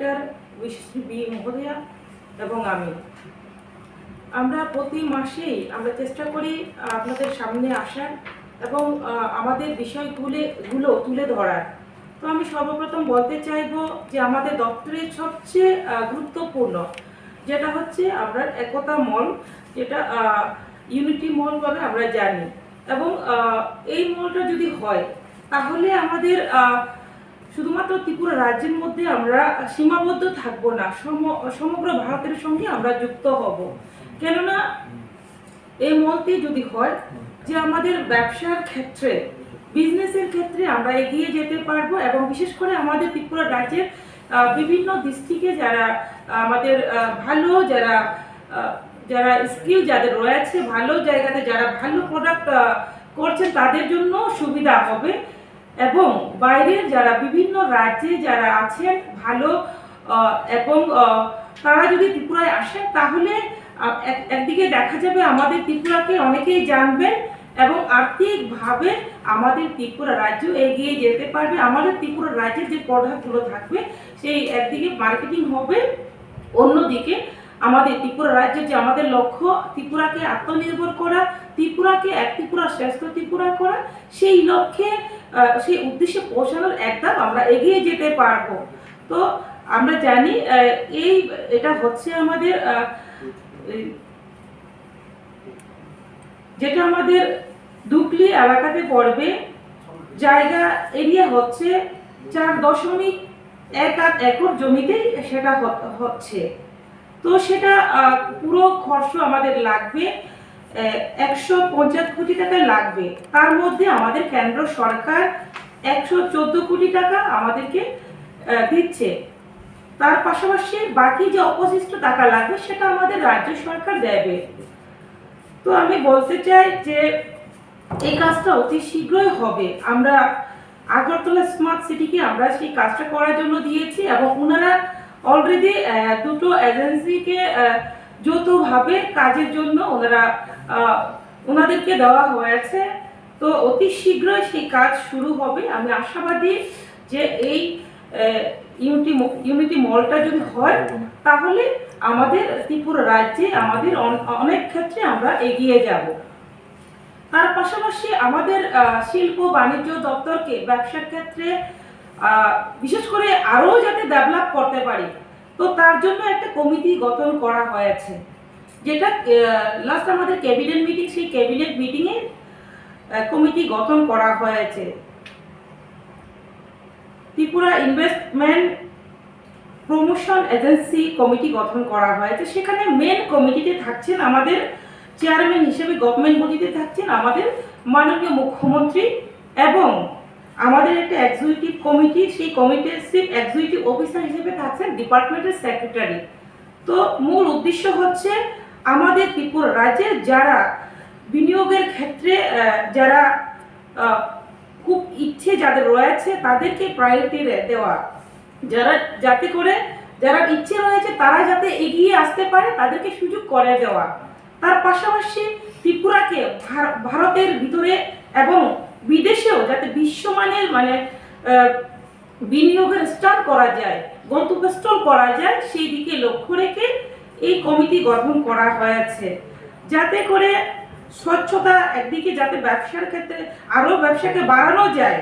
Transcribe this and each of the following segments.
Director Bishwashree B মহোদয়া এবং আমি। আমরা প্রতি মাসেই আমরা চেষ্টা করি আপনাদের সামনে আসার এবং আমাদের বিষয়গুলো, গুলো তুলে ধরার। তো আমি সর্বপ্রথম বলতে চাইব যে আমাদের দপ্তরের সবচেয়ে গুরুত্বপূর্ণ যেটা হচ্ছে আমরা একতা মল, যেটা ইউনিটি মল বলে আমরা জানি। এবং এই মলটা যদি হয়, তাহলে আমাদের শুধুমাত্র ত্রিপুরা রাজ্যের মধ্যে আমরা সীমাবদ্ধ থাকব না, সম- সমগ্র ভারতের সঙ্গে আমরা যুক্ত হব। কেননা এই মলটি যদি হয় যে আমাদের ব্যবসার ক্ষেত্রে, বিজনেসের ক্ষেত্রে আমরা এগিয়ে যেতে পারব এবং বিশেষ করে আমাদের ত্রিপুরা রাজ্যের বিভিন্ন ডিস্ট্রিক্টে যারা, আমাদের ভালো যারা যারা স্কিল যাদের রয়েছে, ভালো জায়গাতে যারা ভালো প্রোডাক্ট করছেন তাদের জন্য সুবিধা হবে। এবং বাইরের যারা বিভিন্ন রাজ্যে যারা আছেন, ভালো এবং তারা যদি ত্রিপুরায় আসেন, তাহলে এক- একদিকে দেখা যাবে আমাদের ত্রিপুরাকে অনেকেই জানবেন এবং আর্থিকভাবে আমাদের ত্রিপুরা রাজ্য এগিয়ে যেতে পারবে। আমাদের ত্রিপুরা রাজ্যের যে প্রোডাক্টগুলো থাকবে, সেই একদিকে মার্কেটিং হবে, অন্যদিকে আমাদের ত্রিপুরা রাজ্যের যে আমাদের লক্ষ্য, ত্রিপুরাকে আত্মনির্ভর করা, ত্রিপুরাকে এক ত্রিপুরা শ্রেষ্ঠ ত্রিপুরা করা, সেই লক্ষ্যে সেই উদ্দেশ্যে পৌঁছানোর একদম আমরা এগিয়ে যেতে পারব। তো আমরা জানি এই, এটা হচ্ছে আমাদের যেটা আমাদের দুকলি এলাকাতে পড়বে। জায়গা এরিয়া হচ্ছে চার দশমিক এক আট একর জমিতেই সেটা হচ্ছে। তো সেটা পুরো খরচ আমাদের লাগবে একশো পঞ্চাশ কোটি টাকা লাগবে। তার মধ্যে আমাদের কেন্দ্র সরকার একশো চোদ্দ কোটি টাকা আমাদেরকে দিচ্ছে। তার পাশাপাশি বাকি যে অবশিষ্ট টাকা লাগবে, সেটা আমাদের রাজ্য সরকার দেবে। তো আমি বলতে চাই যে, এই কাজটা অতি শীঘ্রই হবে। আমরা আগরতলা স্মার্ট সিটিকে আমরা সেই কাজটা করার জন্য দিয়েছি এবং ওনারা অলরেডি দুটো এজেন্সিকে যৌথভাবে কাজের জন্য ওনারা ওনাদেরকে দেওয়া হয়েছে। তো অতি শীঘ্রই সেই কাজ শুরু হবে। আমি আশাবাদী যে এই ইউনিটি ইউনিটি মলটা যদি হয়, তাহলে আমাদের ত্রিপুরা রাজ্যে, আমাদের অন- অনেক ক্ষেত্রে আমরা এগিয়ে যাব। তার পাশাপাশি আমাদের শিল্প বাণিজ্য দপ্তরকে ব্যবসার ক্ষেত্রে বিশেষ করে আরও যাতে ডেভেলপ করতে পারি। তো তার জন্য একটা কমিটি গঠন করা হয়েছে। যেটা লাস্ট আমাদের ক্যাবিনেট মিটিং সেই ক্যাবিনেট মিটিংয়ে কমিটি গঠন করা হয়েছে। Tripura investment promotion agency committee গঠন করা হয়েছে। সেখানে মেন কমিটিতে থাকছেন আমাদের চেয়ারম্যান হিসেবে গভর্নমেন্ট বডিতে থাকছেন আমাদের মাননীয় মুখ্যমন্ত্রী এবং আমাদের একটা এক্সিকিউটিভ কমিটি সেই কমিটির চিফ এক্সিকিউটিভ অফিসার হিসেবে থাকছেন ডিপার্টমেন্টের সেক্রেটারি তো মূল উদ্দেশ্য হচ্ছে আমাদের ত্রিপুরা রাজ্যের যারা বিনিয়োগের ক্ষেত্রে যারা খুব ইচ্ছে যাদের রয়েছে তাদেরকে প্রায়োরিটি দেওয়া। যারা, যাতে করে যারা ইচ্ছে রয়েছে তারা যাতে এগিয়ে আসতে পারে তাদেরকে সুযোগ করে দেওয়া। তার পাশাপাশি ত্রিপুরাকে ভার- ভারতের ভিতরে এবং বিদেশেও যাতে বিশ্বমানের মানে বিনিয়োগের স্টার করা যায় গন্তব্যস্থল করা যায়, সেই দিকে লক্ষ্য রেখে এই কমিটি গঠন করা হয়েছে। যাতে করে স্বচ্ছতা একদিকে, যাতে ব্যবসার ক্ষেত্রে আরও ব্যবসাকে বাড়ানো যায়,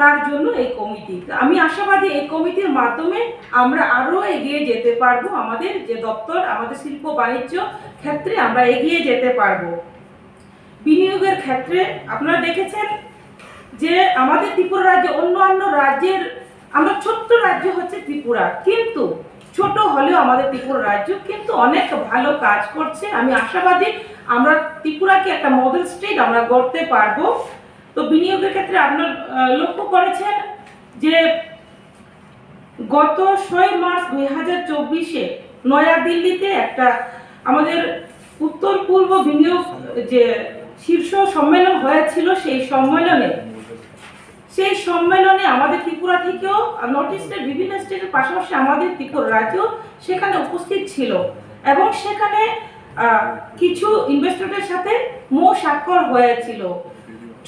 তার জন্য এই কমিটি আমি আশাবাদী এই কমিটির মাধ্যমে আমরা আরও এগিয়ে যেতে পারব, আমাদের যে দপ্তর, আমাদের শিল্প বাণিজ্য ক্ষেত্রে আমরা এগিয়ে যেতে পারব। বিনিয়োগের ক্ষেত্রে আপনারা দেখেছেন যে আমাদের ত্রিপুরা রাজ্য অন্যান্য রাজ্যের, আমরা ছোট্ট রাজ্য হচ্ছে ত্রিপুরা। কিন্তু ছোট হলেও আমাদের ত্রিপুরা রাজ্য কিন্তু অনেক ভালো কাজ করছে। আমি আশাবাদী আমরা ত্রিপুরাকে একটা মডেল স্টেট আমরা গড়তে পারব। তো বিনিয়োগের ক্ষেত্রে আপনার লক্ষ্য করেছেন যে গত ছয় মার্চ দুই হাজার চব্বিশে নয়াদিল্লিতে একটা আমাদের উত্তর পূর্ব বিনিয়োগ যে শীর্ষ সম্মেলন হয়েছিল সেই সম্মেলনে। সেই সম্মেলনে আমাদের ত্রিপুরা থেকেও নর্থ ইস্টের বিভিন্ন স্টেটের পাশাপাশি আমাদের ত্রিপুরা রাজ্যেও সেখানে উপস্থিত ছিল। এবং সেখানে কিছু ইনভেস্টরদের সাথে মো স্বাক্ষর হয়েছিল।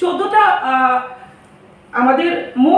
চোদ্দটা আমাদের মো